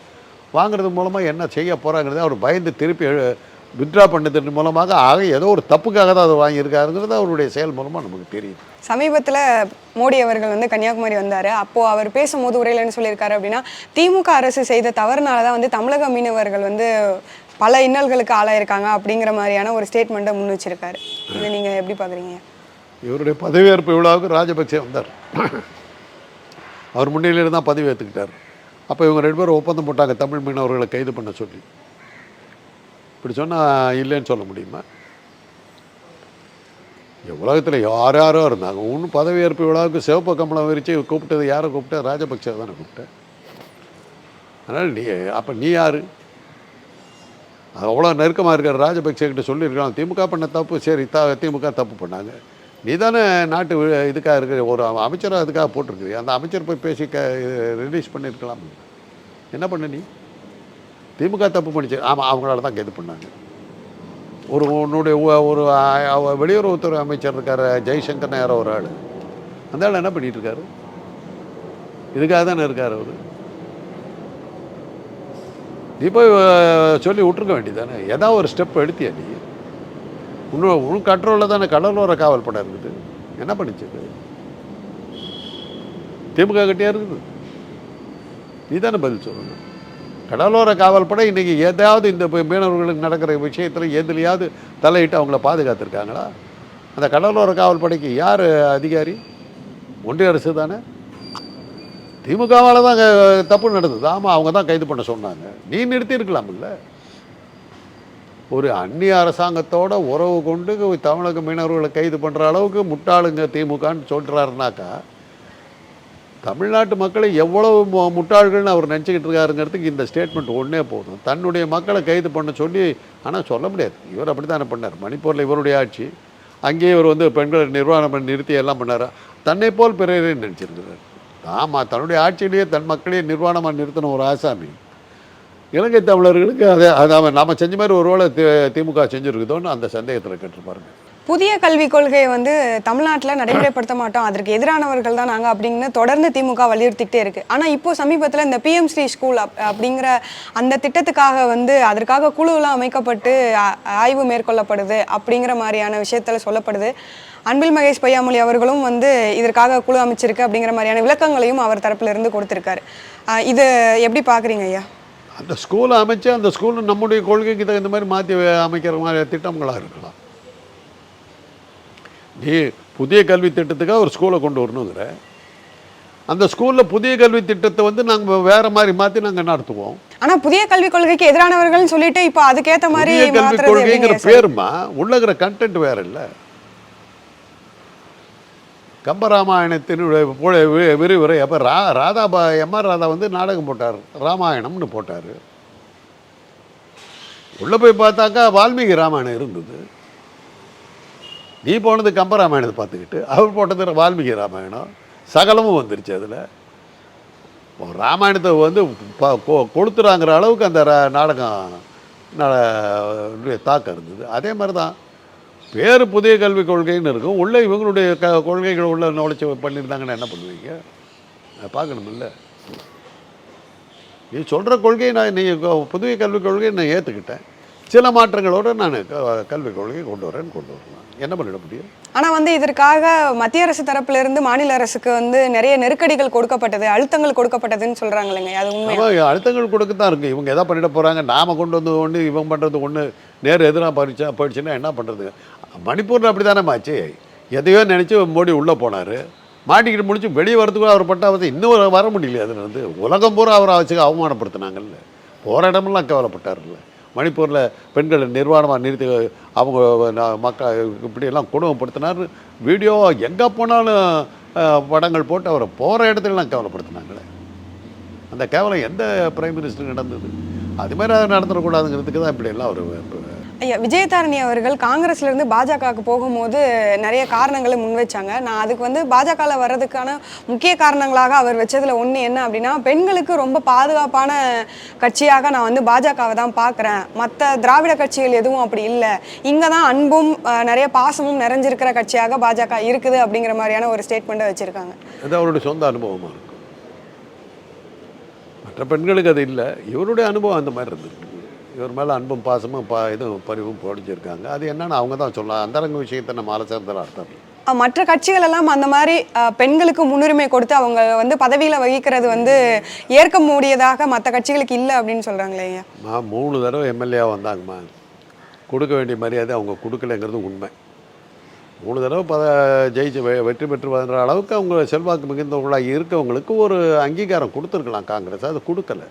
வாங்குறது மூலமாக என்ன செய்ய போகிறாங்கிறது அவர் பயந்து திருப்பி வித்ட்ரா பண்ணதன் மூலமாக ஆக ஏதோ ஒரு தப்புக்காக தான் அதை வாங்கியிருக்காருங்கிறது அவருடைய செயல் மூலமாக நமக்கு தெரியுது. சமீபத்தில் மோடி அவர்கள் வந்து கன்னியாகுமரி வந்தார். அப்போது அவர் பேசும்போது உரையில் என்ன சொல்லியிருக்காரு அப்படின்னா திமுக அரசு செய்த தவறுனால தான் வந்து தமிழக மீனவர்கள் வந்து பல இன்னல்களுக்கு ஆளாயிருக்காங்க அப்படிங்கிற மாதிரியான ஒரு ஸ்டேட்மெண்ட்டை முன் வச்சிருக்காரு. இதை நீங்கள் எப்படி பார்க்குறீங்க இவருடைய பதவியேற்பு விழாவுக்கு ராஜபக்சே வந்தார். அவர் முன்னிலையில் தான் பதவி ஏற்றுக்கிட்டார் அப்போ இவங்க ரெண்டு பேரும் ஒப்பந்தம் போட்டாங்க தமிழ் மீனவர்களை கைது பண்ண சொல்லி. இப்படி சொன்னால் இல்லைன்னு சொல்ல முடியுமா? உலகத்தில் யார் யாரோ இருந்தாங்க. ஒன்றும் பதவியேற்பு விழாவுக்கு சிவப்பு கம்பளம் விரித்து கூப்பிட்டது யாரை கூப்பிட்டா? ராஜபக்சே தானே கூப்பிட்டேன் அதனால் நீ அப்போ நீ யார்? அவ்வளோ நெருக்கமாக இருக்கிற ராஜபக்சே கிட்ட சொல்லியிருக்கலாம். திமுக பண்ண தப்பு சரி த திமுக தப்பு பண்ணாங்க. நீ தானே நாட்டு இதுக்காக இருக்கிற ஒரு அமைச்சராக அதுக்காக போட்டிருக்கிறீ அந்த அமைச்சர் போய் பேசி க ரிலீஸ் பண்ணியிருக்கலாம். என்ன பண்ண நீ? திமுக தப்பு பண்ணிச்சு. ஆமாம் அவங்களால தான் கைது பண்ணாங்க. ஒரு உன்னுடைய உ- ஒரு வெளியுறவுத்துறை அமைச்சர் இருக்கார் ஜெய்சங்கர் யாரோ ஒரு ஆள். அந்த ஆள் என்ன பண்ணிட்டு இருக்காரு? இதுக்காக தானே இருக்கார் அவர். நீ போய் சொல்லி விட்டுருக்க வேண்டியதானே ஏதாவது ஒரு ஸ்டெப் எடுத்தியா நீ? உன்னோட உன் கண்ட்ரோலில் தானே கடலோர காவல் படம் இருக்குது. என்ன பண்ணிச்சது? திமுக கிட்டே இருக்குது? நீ தானே பதில் சொல்லணும். கடலோர காவல் படை இன்றைக்கி ஏதாவது இந்த மீனவர்களுக்கு நடக்கிற விஷயத்தில் எதுலையாவது தலையிட்டு அவங்கள பாதுகாத்துருக்காங்களா? அந்த கடலோர காவல் படைக்கு யார் அதிகாரி? ஒன்றிய அரசு தானே? திமுகவால் தான் தப்பு நடந்தது. ஆமாம் அவங்க தான் கைது பண்ண சொன்னாங்க. நீ நிறுத்தியிருக்கலாம்ல. ஒரு அந்நிய அரசாங்கத்தோட உறவு கொண்டு தமிழக மீனவர்களை கைது பண்ணுற அளவுக்கு முட்டாளுங்க திமுகன்னு சொல்கிறாருனாக்கா தமிழ்நாட்டு மக்களை எவ்வளவு முட்டாள்கள்னு அவர் நினச்சிக்கிட்டு இருக்காருங்கிறதுக்கு இந்த ஸ்டேட்மெண்ட் ஒன்றே போதும். தன்னுடைய மக்களை கைது பண்ண சொல்லி ஆனால் சொல்ல முடியாது. இவர் அப்படி தானே பண்ணார். மணிப்பூரில் இவருடைய ஆட்சி அங்கேயே இவர் வந்து பெண்களை நிர்வாகம் பண்ணி நிறுத்தி எல்லாம் பண்ணார். தன்னை போல் பிறரை நினச்சிருக்கிறார். ஆமாம் தன்னுடைய ஆட்சியிலேயே தன் மக்களையே நிர்வாணமாக நிறுத்தின ஒரு ஆசாமி. இலங்கை தமிழர்களுக்கு அதை அதை நாம் நாம செஞ்ச மாதிரி ஒருவேளை தி- திமுக செஞ்சுருக்குதோன்னு அந்த சந்தேகத்தில் கேட்டுருப்பாருங்க. புதிய கல்விக் கொள்கையை வந்து தமிழ்நாட்டில் நடைமுறைப்படுத்த மாட்டோம். அதற்கு எதிரானவர்கள் தான் நாங்கள் அப்படின்னு தொடர்ந்து திமுக வலியுறுத்திக்கிட்டே இருக்கு. ஆனால் இப்போ சமீபத்தில் இந்த பிஎம் ஸ்ரீ ஸ்கூல் அப்படிங்கிற அந்த திட்டத்துக்காக வந்து அதற்காக குழுலாம் அமைக்கப்பட்டு ஆய்வு மேற்கொள்ளப்படுது அப்படிங்கிற மாதிரியான விஷயத்தில் சொல்லப்படுது. அன்பில் மகேஷ் பொய்யாமொழி அவர்களும் வந்து இதற்காக குழு அமைச்சிருக்கு அப்படிங்கிற மாதிரியான விளக்கங்களையும் அவர் தரப்புல இருந்து கொடுத்திருக்காரு இது எப்படி பார்க்குறீங்க ஐயா? அந்த ஸ்கூலை அமைச்சு அந்த ஸ்கூல் நம்முடைய கொள்கைக்கு தகுந்த மாதிரி மாற்றி அமைக்கிற மாதிரி திட்டங்களாக இருக்கலாம். நீ புதிய கல்வி திட்டத்துக்காக ஒரு ஸ்கூலை கொண்டு வரணுங்கிற. அந்த ஸ்கூலில் புதிய கல்வி திட்டத்தை வந்து நாங்கள் வேறு மாதிரி மாற்றி நாங்கள் நடத்துவோம்? ஆனா புதிய கல்விக் கொள்கைக்கு எதிரானவர்கள்னு சொல்லிட்டு இப்போ அதுக்கேத்த மாதிரி கல்விக் கொள்கைங்கிற? பேருமா? உள்ளகிற கண்டென்ட் வேற இல்லை. கம்பராமாயணத்தினுடைய விரிவுரை. அப்போ ரா ராதா பா எம் ஆர் ராதா வந்து நாடகம் போட்டார். ராமாயணம்னு போட்டார். உள்ளே போய் பார்த்தாக்கா வால்மீகி ராமாயணம் இருந்தது. நீ போனது கம்பராமாயணத்தை பார்த்துக்கிட்டு அவர் போட்டது வால்மீகி ராமாயணம். சகலமும் வந்துருச்சு அதில். ராமாயணத்தை வந்து ப- கொளுத்துறாங்கிற அளவுக்கு அந்த நாடகம் தாக்கம் இருந்தது. அதே மாதிரி தான் பேர் புதிய கல்விக் கொள்கைன்னு இருக்கும். உள்ளே இவங்களுடைய க கொள்கைகளை உள்ள நுழைச்சி பண்ணியிருந்தாங்கன்னா என்ன பண்ணுவீங்க? அதை பார்க்கணுமில்ல. நீ சொல்கிற கொள்கையை நான் நீ புதிய கல்விக் கொள்கையை நான் ஏற்றுக்கிட்டேன் சில மாற்றங்களோடு நான் கல்விக் கொள்கையை கொண்டு வரேன்னு கொண்டு வரலாம். என்ன பண்ணிட முடியும்? ஆனா வந்து இதற்காக மத்திய அரசு தரப்புல இருந்து மாநில அரசுக்கு வந்து நிறைய நெருக்கடிகள் கொடுக்கப்பட்டது அழுத்தங்கள் கொடுக்கப்பட்டதுன்னு சொல்றாங்க இல்லைங்க அது உண்மை அழுத்தங்கள் கொடுக்க தான் இருக்குது இவங்க எதை பண்ணிட போகிறாங்க நாம் கொண்டு வந்து ஒன்று இவங்க பண்ணுறது ஒன்று நேர் எதிராக போயிடுச்சா போயிடுச்சுன்னா என்ன பண்ணுறது மணிப்பூரில் அப்படி தானே ஆச்சு? எதையோ நினச்சி மோடி உள்ளே போனார். மாட்டிக்கிட்டு முடிச்சு வெளியே வரதுக்குள்ள அவர் பட்டாவது இன்னும் வர முடியல அதுல இருந்து. உலகம் பூரா அவரை வச்சு அவமானப்படுத்தினாங்கல்ல. போகிற இடமெல்லாம் கவலைப்பட்டார்ல மணிப்பூரில் பெண்களை நிர்வாணமாக நிறுத்தி அவங்க மக்கள் இப்படியெல்லாம் கொடுமைப்படுத்தினார். வீடியோ எங்கே போனாலும் படங்கள் போட்டு அவரை போகிற இடத்துலலாம் கவலைப்படுத்தினாங்களே. அந்த கேவலம் எந்த பிரைம் மினிஸ்டர் நடந்தது? அது மாதிரி நடந்துடக்கூடாதுங்கிறதுக்கு தான் இப்படியெல்லாம் அவர் ஐயா விஜயதாரணி அவர்கள் காங்கிரஸ்ல இருந்து பாஜகவுக்கு போகும்போது நிறைய காரணங்களை முன்வைச்சாங்க. நான் அதுக்கு வந்து பாஜகவில் வர்றதுக்கான முக்கிய காரணங்களாக அவர் வச்சதுல ஒன்று என்ன அப்படின்னா பெண்களுக்கு ரொம்ப பாதுகாப்பான கட்சியாக நான் வந்து பாஜகவை தான் பார்க்குறேன் மற்ற திராவிட கட்சிகள் எதுவும் அப்படி இல்லை. இங்கே தான் அன்பும் நிறைய பாசமும் நிறைஞ்சிருக்கிற கட்சியாக பாஜக இருக்குது அப்படிங்கிற மாதிரியான ஒரு ஸ்டேட்மெண்ட்டை வச்சிருக்காங்க. அது அவருடைய சொந்த அனுபவமாக இருக்கும். மற்ற பெண்களுக்கு அது இல்லை. இவருடைய அனுபவம் அந்த மாதிரி இருந்திருக்கு. இவர் மேலே அன்பும் பாசமும் பா இதுவும் பரிவும் பொடிச்சிருக்காங்க. அது என்னன்னு அவங்க தான் சொல்லலாம். அந்தரங்க விஷயத்தை நம்ம அலசறதுல அர்த்தம் மற்ற கட்சிகள் எல்லாம் அந்த மாதிரி பெண்களுக்கு முன்னுரிமை கொடுத்து அவங்க வந்து பதவியில் வகிக்கிறது வந்து ஏற்க முடியதாக மற்ற கட்சிகளுக்கு இல்லை அப்படின்னு சொல்றாங்களே ஐயா? மா மூணு தடவை எம்எல்ஏவாக வந்தாங்கம்மா. கொடுக்க வேண்டிய மரியாதை அவங்க கொடுக்கலைங்கிறது உண்மை. மூணு தடவை பத ஜெயிச்சு வெற்றி பெற்று வர அளவுக்கு அவங்க செல்வாக்கு மிகுந்தவங்களாக இருக்கவங்களுக்கு ஒரு அங்கீகாரம் கொடுத்துருக்கலாம் காங்கிரஸ். அது கொடுக்கல.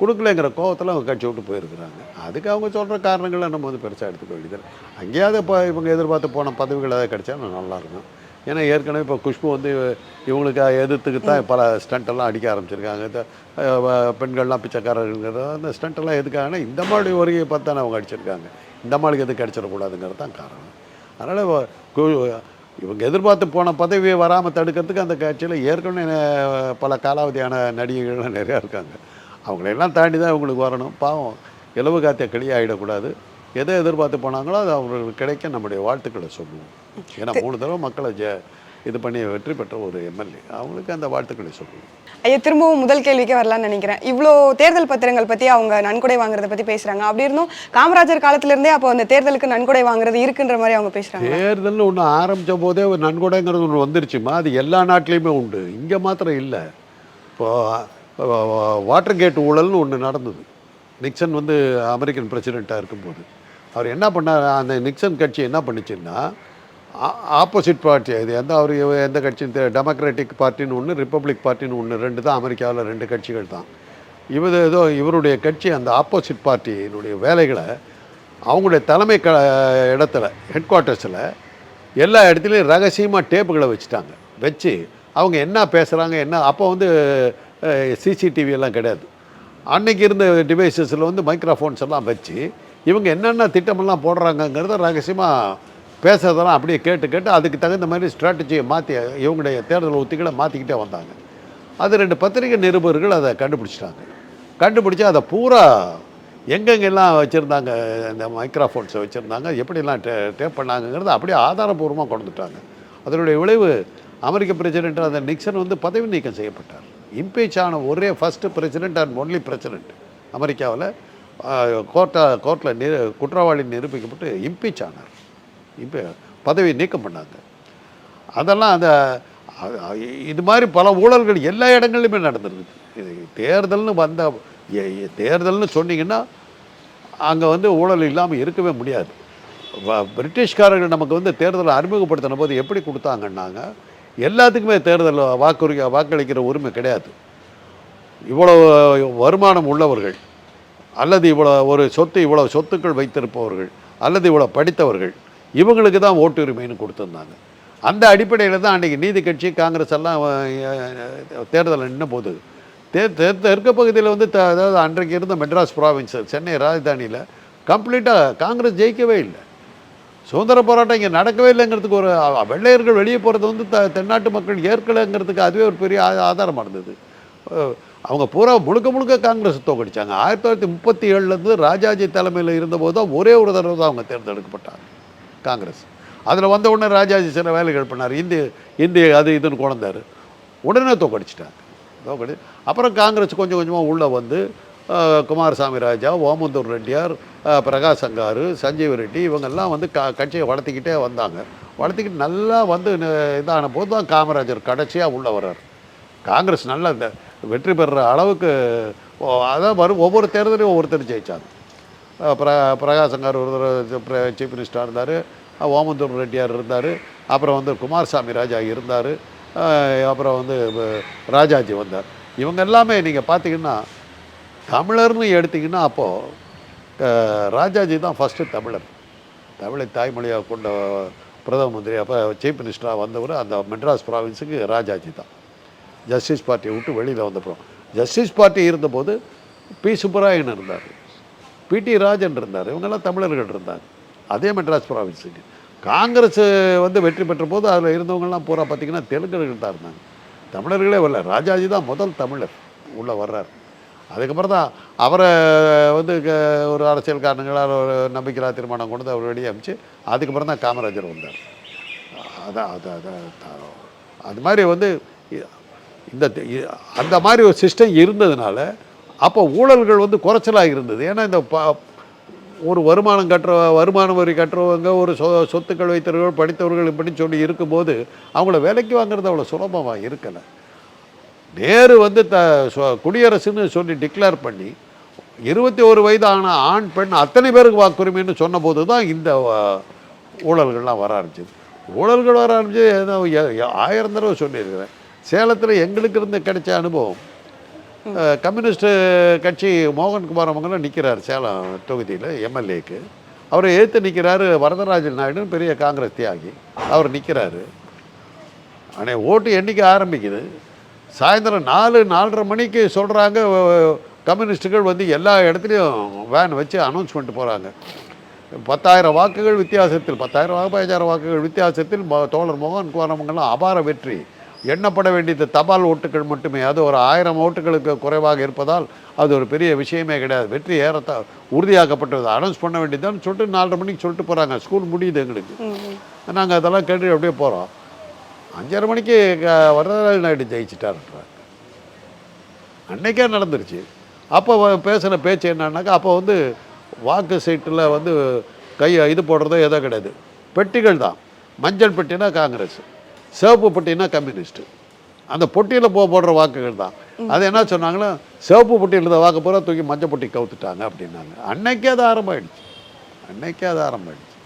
கொடுக்கலைங்கிற கோவத்தில் அவங்க கட்சி விட்டு போயிருக்கிறாங்க. அதுக்கு அவங்க சொல்கிற காரணங்களை நம்ம வந்து பெருசாக எடுத்துக்க வேண்டியது அங்கேயாவது இப்போ இவங்க எதிர்பார்த்து போன பதவிகள் ஏதாவது கிடைச்சா நல்லாயிருக்கும் ஏன்னா ஏற்கனவே இப்போ குஷ்பு வந்து இவங்களுக்கு எதிர்த்துக்கு தான் பல ஸ்டண்ட்டெல்லாம் அடிக்க ஆரம்பிச்சிருக்காங்க. பெண்கள்லாம் பிச்சைக்காரருங்கிறது அந்த ஸ்டண்ட்டெல்லாம் எதுக்காகனா இந்த மாதிரி வருகையை பார்த்து தானே அவங்க அடிச்சிருக்காங்க. இந்த மாதிரி எதுவும் கிடச்சிடக்கூடாதுங்கிறது தான் காரணம். அதனால் இவங்க எதிர்பார்த்து போன பதவியை வராமல் தடுக்கிறதுக்கு அந்த கட்சியில் ஏற்கனவே பல காலாவதியான நடிகைகள்லாம் நிறையா இருக்காங்க. அவங்களையெல்லாம் தாண்டி தான் இவங்களுக்கு வரணும். பாவம் இலவு காத்திய கிளியாகிடக்கூடாது எதை எதிர்பார்த்து போனாங்களோ அது அவங்களுக்கு கிடைக்க நம்முடைய வாழ்த்துக்களை சொல்லுவோம். ஏன்னா மூணு தடவை மக்களை ஜெ இது பண்ணி வெற்றி பெற்ற ஒரு எம்எல்ஏ. அவங்களுக்கு அந்த வாழ்த்துக்களை சொல்லுவோம். ஐயா திரும்பவும் முதல் கேள்விக்கே வரலாம்னு நினைக்கிறேன். இவ்வளோ தேர்தல் பத்திரங்கள் பற்றி அவங்க நன்கொடை வாங்குறத பற்றி பேசுகிறாங்க அப்படி இருந்தும் காமராஜர் காலத்திலேருந்தே அப்போ அந்த தேர்தலுக்கு நன்கொடை வாங்குறது இருக்குன்ற மாதிரி அவங்க பேசுகிறாங்க தேர்தல்னு ஒன்று ஆரம்பித்த போதே ஒரு நன்கொடைங்கிறது ஒன்று வந்துருச்சுமா? அது எல்லா நாட்டிலையுமே உண்டு. இங்கே மாத்திரம் இல்லை. இப்போ வாட்டர் கேட் ஊழல்னு ஒன்று நடந்தது. நிக்சன் வந்து அமெரிக்கன் பிரசிடெண்ட்டாக இருக்கும்போது. அவர் என்ன பண்ணார் அந்த நிக்சன் கட்சி என்ன பண்ணுச்சுன்னா ஆப்போசிட் பார்ட்டி இது எந்த அவர் எந்த கட்சி டெமோக்ராட்டிக் பார்ட்டின்னு ஒன்று ரிப்பப்ளிக் பார்ட்டின்னு ஒன்று ரெண்டு தான் அமெரிக்காவில் ரெண்டு கட்சிகள் தான். இவர் ஏதோ இவருடைய கட்சி அந்த ஆப்போசிட் பார்ட்டியினுடைய வேலைகளை அவங்களுடைய தலைமை க இடத்துல ஹெட் குவார்ட்டர்ஸில் எல்லா இடத்துலையும் ரகசியமாக டேப்புகளை வச்சுட்டாங்க. வச்சு அவங்க என்ன பேசுகிறாங்க என்ன அப்போ வந்து சிசிடிவி எல்லாம் கிடையாது. அன்னைக்கு இருந்த டிவைசஸில் வந்து மைக்ரோஃபோன்ஸ் எல்லாம் வச்சு இவங்க என்னென்ன திட்டமெல்லாம் போடுறாங்கங்கிறத ரகசியமாக பேசுறதெல்லாம் அப்படியே கேட்டு கேட்டு அதுக்கு தகுந்த மாதிரி ஸ்ட்ராட்டஜியை மாற்றி இவங்களுடைய தேர்தல் உத்திகளை மாற்றிக்கிட்டே வந்தாங்க. அது ரெண்டு பத்திரிகை நிருபர்கள் அதை கண்டுபிடிச்சிட்டாங்க. கண்டுபிடிச்சி அதை பூரா எங்கெங்கெல்லாம் வச்சுருந்தாங்க இந்த மைக்ரோஃபோன்ஸை வச்சுருந்தாங்க எப்படிலாம் டே டேப் பண்ணாங்கங்கிறத அப்படியே ஆதாரபூர்வமாக கொண்டுட்டாங்க அதனுடைய விளைவு அமெரிக்க பிரசிடென்ட் அந்த நிக்சன் வந்து பதவி நீக்கம் செய்யப்பட்டார். இம்பீச் ஆன ஒரே first president and only president அமெரிக்காவில் கோர்ட்டா கோர்ட்டில் நி குற்றவாளி நிரூபிக்கப்பட்டு இம்பீச் ஆனார் இப்போ பதவி நீக்கம் பண்ணாங்க. அதெல்லாம் அந்த இது மாதிரி பல ஊழல்கள் எல்லா இடங்கள்லையுமே நடந்துருக்கு இது தேர்தல்னு வந்த தேர்தல்னு சொன்னீங்கன்னா அங்கே வந்து ஊழல் இல்லாமல் இருக்கவே முடியாது. பிரிட்டிஷ்காரர்கள் நமக்கு வந்து தேர்தலை அறிமுகப்படுத்தின போது எப்படி கொடுத்தாங்கன்னாங்க எல்லாத்துக்குமே தேர்தல் வாக்குறுதி வாக்களிக்கிற உரிமை கிடையாது. இவ்வளவு வருமானம் உள்ளவர்கள் அல்லது இவ்வளோ ஒரு சொத்து இவ்வளோ சொத்துக்கள் வைத்திருப்பவர்கள் அல்லது இவ்வளோ படித்தவர்கள் இவங்களுக்கு தான் ஓட்டுரிமைன்னு கொடுத்துருந்தாங்க. அந்த அடிப்படையில் தான் அன்றைக்கி நீதி கட்சி காங்கிரஸ் எல்லாம் தேர்தலில் தேர்தல் நின்ன போது தே தெற்கு பகுதியில் வந்து த- அதாவது அன்றைக்கு இருந்த மெட்ராஸ் ப்ராவின்ஸ் சென்னை ராஜதானியில் கம்ப்ளீட்டாக காங்கிரஸ் ஜெயிக்கவே இல்லை. சுதந்திர போராட்டம் இங்கே நடக்கவே இல்லைங்கிறதுக்கு ஒரு வெள்ளையர்கள் வெளியே போகிறது வந்து த தென்னாட்டு மக்கள் ஏற்கலைங்கிறதுக்கு அதுவே ஒரு பெரிய ஆதாரமாக இருந்தது. அவங்க பூரா முழுக்க முழுக்க காங்கிரஸ் தோக்கடிச்சாங்க. ஆயிரத்தி தொள்ளாயிரத்தி முப்பத்தி ஏழுலேருந்து ராஜாஜி தலைமையில் இருந்தபோது தான் ஒரே ஒரு தடவை தான் அவங்க தேர்ந்தெடுக்கப்பட்டாங்க காங்கிரஸ். அதில் வந்த உடனே ராஜாஜி சில வேலைகள் பண்ணார். இந்திய இந்திய அது இதுன்னு குழந்தார் உடனே தோக்கடிச்சிட்டாங்க. தோக்கடி அப்புறம் காங்கிரஸ் கொஞ்சம் கொஞ்சமாக உள்ளே வந்து குமாரசாமி ராஜா ஓமந்தூர் ரெட்டியார் பிரகாஷ் அங்காரு சஞ்சீவ் ரெட்டி இவங்கெல்லாம் வந்து க கட்சியை வளர்த்திக்கிட்டே வந்தாங்க. வளர்த்திக்கிட்டு நல்லா வந்து இதான போது தான் காமராஜர் கடைசியாக உள்ளே வர்றார். காங்கிரஸ் நல்ல இந்த வெற்றி பெறுற அளவுக்கு அதான் வரும். ஒவ்வொரு தேர்தலையும் ஒவ்வொருத்தர் ஜெயிச்சாங்க. பிர பிரகாஷ் ஒருத்தர் சீஃப் மினிஸ்டராக இருந்தார். ஓமந்தூர் ரெட்டியார் இருந்தார். அப்புறம் வந்து குமாரசாமி ராஜா இருந்தார். அப்புறம் வந்து ராஜாஜி வந்தார். இவங்க எல்லாமே நீங்கள் பார்த்தீங்கன்னா தமிழர்னு எடுத்திங்கன்னா அப்போது ராஜாஜி தான் ஃபஸ்ட்டு தமிழர். தமிழை தாய்மொழியாக கொண்ட பிரதம மந்திரி அப்போ சீஃப் மினிஸ்டராக வந்தவர் அந்த மெட்ராஸ் ப்ராவின்ஸுக்கு ராஜாஜி தான். ஜஸ்டிஸ் பார்ட்டியை விட்டு வெளியில் வந்தப்புறம். ஜஸ்டிஸ் பார்ட்டி இருந்தபோது பி சுப்பராயன் இருந்தார். பிடி ராஜன் இருந்தார். இவங்கெல்லாம் தமிழர்கள் இருந்தாங்க. அதே மெட்ராஸ் ப்ராவின்ஸுக்கு காங்கிரஸ் வந்து வெற்றி பெற்ற போது அதில் இருந்தவங்கெல்லாம் பூரா பார்த்தீங்கன்னா தெலுங்கர்கள் தான் இருந்தாங்க. தமிழர்களே வரல. ராஜாஜி தான் முதல் தமிழர். உள்ளே வர்றார். அதுக்கப்புறம் தான் அவரை வந்து ஒரு அரசியல் காரணங்களால் ஒரு நம்பிக்கையில்லா தீர்மானம் கொண்டு அவர் வெளியே அமிச்சு அதுக்கப்புறம் தான் காமராஜர் வந்தார். அதான் அதான் அதான் அது மாதிரி வந்து இந்த அந்த மாதிரி ஒரு சிஸ்டம் இருந்ததுனால அப்போ ஊழல்கள் வந்து குறைச்சலாக இருந்தது. ஏன்னா இந்த ப ஒரு வருமானம் கட்டுற வருமான வரி கட்டுறவங்க ஒரு சொ சொத்துக்கள் வைத்தவர்கள் படித்தவர்கள் இப்படின்னு சொல்லி இருக்கும்போது அவங்கள வேலைக்கு வாங்குறது அவ்வளோ சுலபமாக இருக்கலை. நேரு வந்து த குடியரசுன்னு சொல்லி டிக்ளேர் பண்ணி இருபத்தி ஒரு வயதான ஆண் பெண் அத்தனை பேருக்கு வாக்குரிமைன்னு சொன்னபோது தான் இந்த ஊழல்கள்லாம் வர ஆரம்பிச்சது. ஊழல்கள் வர ஆரம்பிச்சு ஏதோ ஆயிரம் தடவை சொல்லியிருக்கிறேன். சேலத்தில் எங்களுக்கு இருந்து கிடைச்ச அனுபவம் கம்யூனிஸ்ட் கட்சி மோகன்குமார் அவங்களாம் நிற்கிறார் சேலம் தொகுதியில் எம்எல்ஏக்கு. அவரை ஏற்று நிற்கிறாரு வரதராஜன் நாயுடுன்னு பெரிய காங்கிரஸ் தியாகி. அவர் நிற்கிறாரு ஆனால் ஓட்டு எண்ணிக்கை ஆரம்பிக்குது. சாயந்தரம் நாலு நாலரை மணிக்கு சொல்கிறாங்க கம்யூனிஸ்ட்டுகள் வந்து எல்லா இடத்துலையும் வேன் வச்சு அனௌன்ஸ் பண்ணிட்டு போகிறாங்க பத்தாயிரம் வாக்குகள் வித்தியாசத்தில் பத்தாயிரம் வாக்கு பதினஞ்சாயிரம் வாக்குகள் வித்தியாசத்தில் மோ- தோழர் மோகன் குமாரமங்கலம் அபார வெற்றி. எண்ணப்பட வேண்டியது தபால் ஓட்டுகள் மட்டுமே. அது ஒரு ஆயிரம் ஓட்டுகளுக்கு குறைவாக இருப்பதால் அது ஒரு பெரிய விஷயமே கிடையாது. வெற்றி ஏறத்த உறுதியாக்கப்பட்டது. அனௌன்ஸ் பண்ண வேண்டியதுன்னு சொல்லிட்டு நாலரை மணிக்கு சொல்லிட்டு போகிறாங்க ஸ்கூல் முடியுது எங்களுக்கு. நாங்கள் அதெல்லாம் கேட்டு அப்படியே போகிறோம் அஞ்சரை மணிக்கு வரதராஜ நாயுடு ஜெயிச்சிட்டாருன்றாங்க அன்னைக்கே நடந்துருச்சு. அப்போ பேசின பேச்சு என்னன்னாக்கா அப்போ வந்து வாக்கு சீட்டில் வந்து கை இது போடுறதோ எதோ கிடையாது. பெட்டிகள் தான். மஞ்சள் பெட்டினா காங்கிரஸ் சிவப்பு பெட்டினா கம்யூனிஸ்ட்டு அந்த பொட்டியில் போ போடுற வாக்குகள் தான். அது என்ன சொன்னாங்களோ சிவப்பு பொட்டியில் இருந்த வாக்கு பூரா தூக்கி மஞ்சள் பொட்டி கவுத்துட்டாங்க அப்படின்னாங்க. அன்னைக்கே அது ஆரம்பமாயிடுச்சு. அன்னைக்கே அது ஆரம்பமாயிடுச்சு.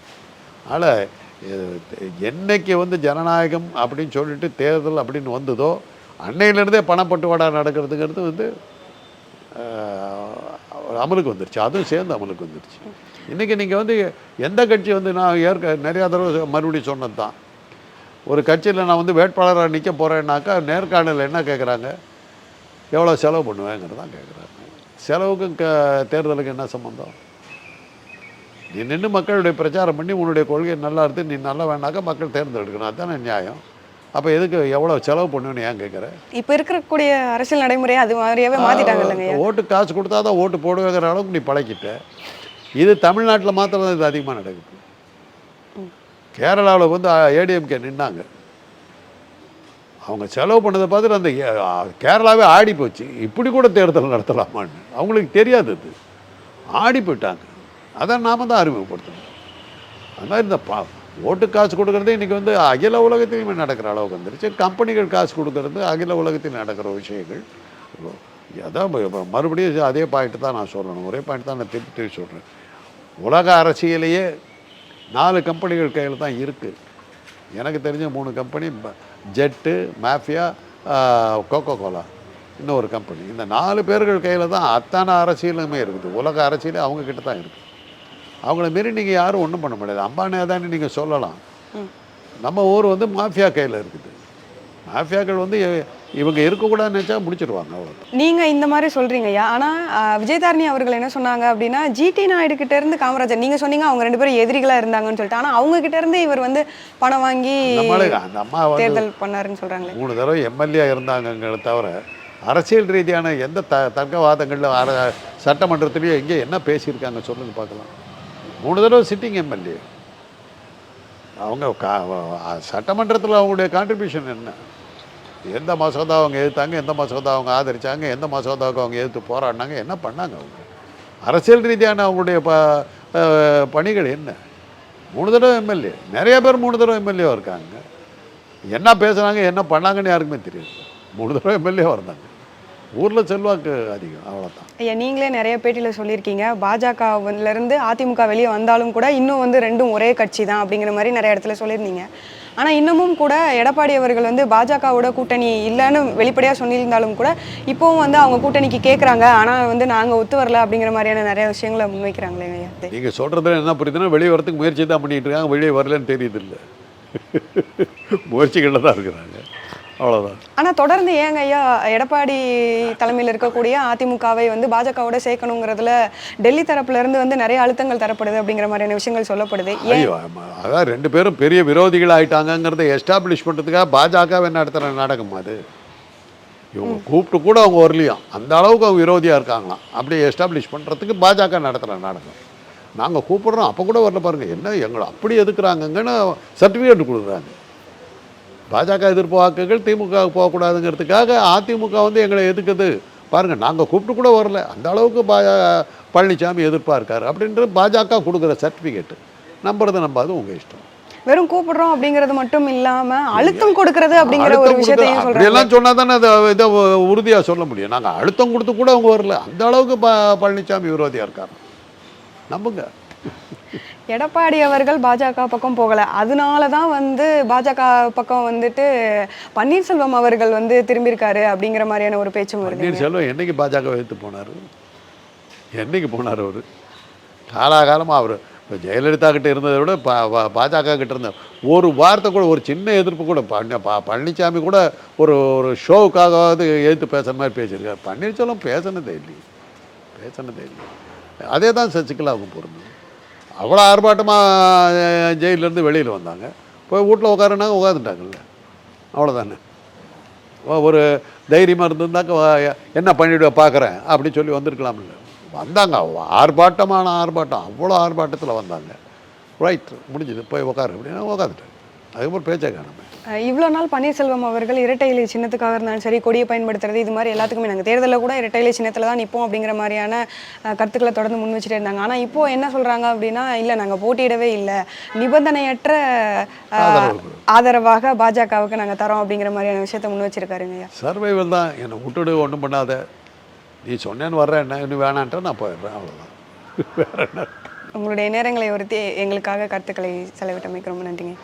அதனால் என்னைக்கு வந்து ஜனநாயகம் அப்படின்னு சொல்லிட்டு தேர்தல் அப்படின்னு வந்ததோ அன்னையிலேருந்தே பணப்பட்டுவாடா நடக்கிறதுங்கிறது வந்து அமலுக்கு வந்துருச்சு. அதுவும் சேர்ந்து அமலுக்கு வந்துருச்சு. இன்றைக்கி நீங்கள் வந்து எந்த கட்சி வந்து நான் ஏற்க நிறையா தடவை மறுபடியும் சொன்னது தான் ஒரு கட்சியில் நான் வந்து வேட்பாளராக நிற்க போகிறேன்னாக்கா நேர்காணலில் என்ன கேட்குறாங்க எவ்வளோ செலவு பண்ணுவேங்கிறது தான் கேட்குறாங்க செலவுக்கும் க தேர்தலுக்கு என்ன சம்மந்தம் நீ நின்று மக்களுடைய பிரச்சாரம் பண்ணி உன்னுடைய கொள்கை நல்லா இருந்து நீ நல்லா வேணாக்கா மக்கள் தேர்ந்தெடுக்கணும். அதுதானே நியாயம். அப்போ எதுக்கு எவ்வளோ செலவு பண்ணுவேன்னு ஏன் கேட்குற இப்போ இருக்கக்கூடிய அரசியல் நடைமுறையை அது மாதிரியாவே மாத்திட்டாங்க இல்லைங்க ஓட்டு காசு கொடுத்தா தான் ஓட்டு போடுவேங்கிற அளவுக்கு நீ பழக்கிட்ட இது தமிழ்நாட்டில் மாத்திரம் தான் இது அதிகமாக நடக்குது. கேரளாவில் வந்து ஏடிஎம்கே நின்னாங்க. அவங்க செலவு பண்ணதை பார்த்துட்டு அந்த கேரளாவே ஆடி போச்சு இப்படி கூட தேர்தல் நடத்தலாமான்னு. அவங்களுக்கு தெரியாது அது. ஆடி போயிட்டாங்க அதை நாம தான் அறிமுகப்படுத்தணும். அது மாதிரி இந்த பா ஓட்டு காசு கொடுக்குறதே இன்றைக்கி வந்து அகில உலகத்திலுமே நடக்கிற அளவுக்கு வந்துருச்சு. கம்பெனிகள் காசு கொடுக்கறது அகில உலகத்தில் நடக்கிற விஷயங்கள். அதான் மறுபடியும் அதே பாயிண்ட் தான் நான் சொல்லணும். ஒரே பாயிண்ட் தான் நான் திருப்பி திருப்பி சொல்கிறேன் உலக அரசியலையே நாலு கம்பெனிகள் கையில் தான் இருக்குது எனக்கு தெரிஞ்ச மூணு company jet mafia coca cola இன்னொரு கம்பெனி. இந்த நாலு பேர்கள் கையில் தான் அத்தனை அரசியலுமே இருக்குது. உலக அரசியலே அவங்கக்கிட்ட தான் இருக்குது அவங்கள மீறி நீங்கள் யாரும் ஒன்றும் பண்ண முடியாது. அம்பானி அதானி நீங்கள் சொல்லலாம். நம்ம ஊர் வந்து மாஃபியா கையில் இருக்குது. மாஃபியாக்கள் வந்து இவங்க இருக்கக்கூடாதுன்னு நினச்சா முடிச்சிருவாங்க அவ்வளோ நீங்க இந்த மாதிரி சொல்றீங்க ஐயா ஆனா ஆஹ், விஜயதாரணி அவர்கள் என்ன சொன்னாங்க அப்படின்னா ஜிடி நாயுடு கிட்ட இருந்து காமராஜர் நீங்க சொன்னீங்க அவங்க ரெண்டு பேரும் எதிரிகளா இருந்தாங்கன்னு சொல்லிட்டு. ஆனா அவங்க கிட்ட இருந்து இவர் வந்து பணம் வாங்கி அந்த அம்மா தேர்தல் பண்ணாருன்னு சொல்றாங்களே. மூணு தடவை எம்எல்ஏ இருந்தாங்கங்கிறத தவிர அரசியல் ரீதியான எந்த த தர்க்கவாதங்களில் சட்டமன்றத்திலேயே எங்கே என்ன பேசியிருக்காங்க சொல்லுங்க பார்க்கலாம். மூணு தடவை சிட்டிங் எம்எல்ஏ அவங்க கா சட்டமன்றத்தில் அவங்களுடைய கான்ட்ரிபியூஷன் என்ன? எந்த மசோதா அவங்க எதிர்த்தாங்க எந்த மசோதா அவங்க ஆதரித்தாங்க எந்த மசோதாவுக்கு அவங்க எதிர்த்து போராடினாங்க என்ன பண்ணாங்க அவங்க? அரசியல் ரீதியான அவங்களுடைய ப பணிகள் என்ன? மூணு தடவை எம்எல்ஏ நிறைய பேர் மூணு தடவை எம்எல்ஏ இருக்காங்க. என்ன பேசுனாங்க என்ன பண்ணாங்கன்னு யாருக்குமே தெரியாது. மூணு தடவை எம்எல்ஏ இருந்தாங்க. ஊரில் செல்வாக்கு அதிகம் அவ்வளோதான் ஐயா நீங்களே நிறைய பேட்டியில் சொல்லியிருக்கீங்க. பாஜகவிலேருந்து அதிமுக வெளியே வந்தாலும் கூட இன்னும் வந்து ரெண்டும் ஒரே கட்சி தான் அப்படிங்கிற மாதிரி நிறைய இடத்துல சொல்லியிருந்தீங்க. ஆனால் இன்னமும் கூட எடப்பாடி அவர்கள் வந்து பாஜகவோட கூட்டணி இல்லைன்னு வெளிப்படையாக சொல்லியிருந்தாலும் கூட இப்போவும் வந்து அவங்க கூட்டணிக்கு கேட்குறாங்க ஆனால் வந்து நாங்கள் ஒத்து வரல அப்படிங்கிற மாதிரியான நிறைய விஷயங்களை முன்வைக்கிறாங்களே ஐயா. நீங்கள் சொல்கிறதுல என்ன புரியுதுன்னா வெளியே வரத்துக்கு முயற்சி தான் பண்ணிட்டு இருக்காங்க வெளியே வரலன்னு தெரியுது இல்லை. முயற்சிகளில் தான் இருக்கிறாங்க. அவ்வளோதான் ஆனால் தொடர்ந்து ஏங்க ஐயா எடப்பாடி தலைமையில் இருக்கக்கூடிய அதிமுகவை வந்து பாஜகவோட சேர்க்கணுங்கிறதுல டெல்லி தரப்புல இருந்து வந்து நிறைய அழுத்தங்கள் தரப்படுது அப்படிங்கிற மாதிரியான விஷயங்கள் சொல்லப்படுது. ஐயோ. அதான் ரெண்டு பேரும் பெரிய விரோதிகள் ஆயிட்டாங்கங்கிறத எஸ்டாப்ளிஷ் பண்ணுறதுக்காக பாஜகவை நடத்துகிற நாடகம் அது. இவங்க கூப்பிட்டு கூட அவங்க வரலையாம் அந்த அளவுக்கு அவங்க விரோதியாக இருக்காங்களாம். அப்படியே எஸ்டாப்ளிஷ் பண்ணுறதுக்கு பாஜக நடத்துகிற நாடகம். நாங்கள் கூப்பிடுறோம் அப்போ கூட வரல பாருங்கள் என்ன எங்களை அப்படி எதுக்குறாங்கங்கன்னு சர்டிஃபிகேட் கொடுக்குறாங்க. பாஜக எதிர்ப்பு வாக்குகள் திமுக போகக்கூடாதுங்கிறதுக்காக அதிமுக வந்து எங்களை எதுக்குது? பாருங்கள் நாங்கள் கூப்பிட்டு கூட வரல. அந்த அளவுக்கு பா பழனிசாமி எதிர்ப்பாக இருக்கார் அப்படின்றது பாஜக கொடுக்குற சர்டிஃபிகேட்டு நம்புறது நம்பாது உங்கள் இஷ்டம். வெறும் கூப்பிடுறோம் அப்படிங்கிறது மட்டும் இல்லாம அழுத்தம் கொடுக்கறது அப்படிங்கிற ஒரு விஷயத்தையும் அப்படியெல்லாம் சொன்னால் தானே அதை இதை உறுதியாக சொல்ல முடியும். நாங்கள் அழுத்தம் கொடுத்து கூட அவங்க வரல. அந்த அளவுக்கு பழனிசாமி விரோதியாக இருக்கார். நம்புங்க. எடப்பாடி அவர்கள் பாஜக பக்கம் போகல. அதனால தான் வந்து பாஜக பக்கம் வந்துட்டு பன்னீர்செல்வம் அவர்கள் வந்து திரும்பியிருக்காரு அப்படிங்கிற மாதிரியான ஒரு பேச்சும் வருது. பன்னீர்செல்வம் என்னைக்கு பாஜக வைத்து போனார்? என்னைக்கு போனார் அவர்? காலாகாலமாக அவர். இப்போ ஜெயலலிதா கிட்ட இருந்ததை விட பா பாஜக கிட்ட இருந்த ஒரு வார்த்தை கூட ஒரு சின்ன எதிர்ப்பு கூட பா பழனிசாமி கூட ஒரு ஒரு ஷோவுக்காகவாவது எதிர்த்து பேசுகிற மாதிரி பேசியிருக்காரு. பன்னீர்செல்வம் பேசினதே இல்லையே. பேசினதே இல்லை அதே தான் சசிகலாவுக்கு பொருந்தும் அவ்வளோ ஆர்ப்பாட்டமாக ஜெயிலேருந்து வெளியில் வந்தாங்க. போய் வீட்டில் உட்காருனாங்க உட்காந்துட்டாங்கல்ல அவ்வளோதானே ஒரு தைரியமாக இருந்திருந்தாக்க என்ன பண்ணிவிட பார்க்குறேன் அப்படின்னு சொல்லி வந்திருக்கலாம்ல. வந்தாங்க. ஆர்ப்பாட்டமான ஆர்ப்பாட்டம். அவ்வளோ ஆர்ப்பாட்டத்தில் வந்தாங்க. ரைட் முடிஞ்சது. போய் உட்காரு. அப்படின்னா உட்காந்துட்டேன் அதுக்கப்புறம் பேச்சே காணாம இவ்வளோ நாள் பன்னீர்செல்வம் அவர்கள் இரட்டை இலை சின்னத்துக்காக இருந்தாலும் சரி கொடியை பயன்படுத்துறது இது மாதிரி எல்லாத்துக்குமே நாங்கள் தேர்தலில் கூட இரட்டை இலை சின்னத்தில் தான் நிற்போம் அப்படிங்கிற மாதிரியான கருத்துக்களை தொடர்ந்து முன் வச்சுட்டே இருந்தாங்க. ஆனால் இப்போ என்ன சொல்கிறாங்க அப்படின்னா இல்லை நாங்கள் போட்டியிடவே இல்லை. நிபந்தனையற்ற. ஆதரவாக பாஜகவுக்கு நாங்கள் தரோம் அப்படிங்கிற மாதிரியான விஷயத்தை முன் வச்சிருக்காருங்க சர்வைவல் தான். என்னை விட்டுடு ஒன்றும் பண்ணாத. நீ சொன்னேன்னு வர்றேன் என்ன இன்னும் வேணான்ட்டா நான் போயிடுறேன் அவ்வளோதான் வேற என்ன உங்களுடைய நேரங்களை ஒருத்தி எங்களுக்காக கருத்துக்களை செலவிட்டமைக்கு ரொம்ப நன்றிங்க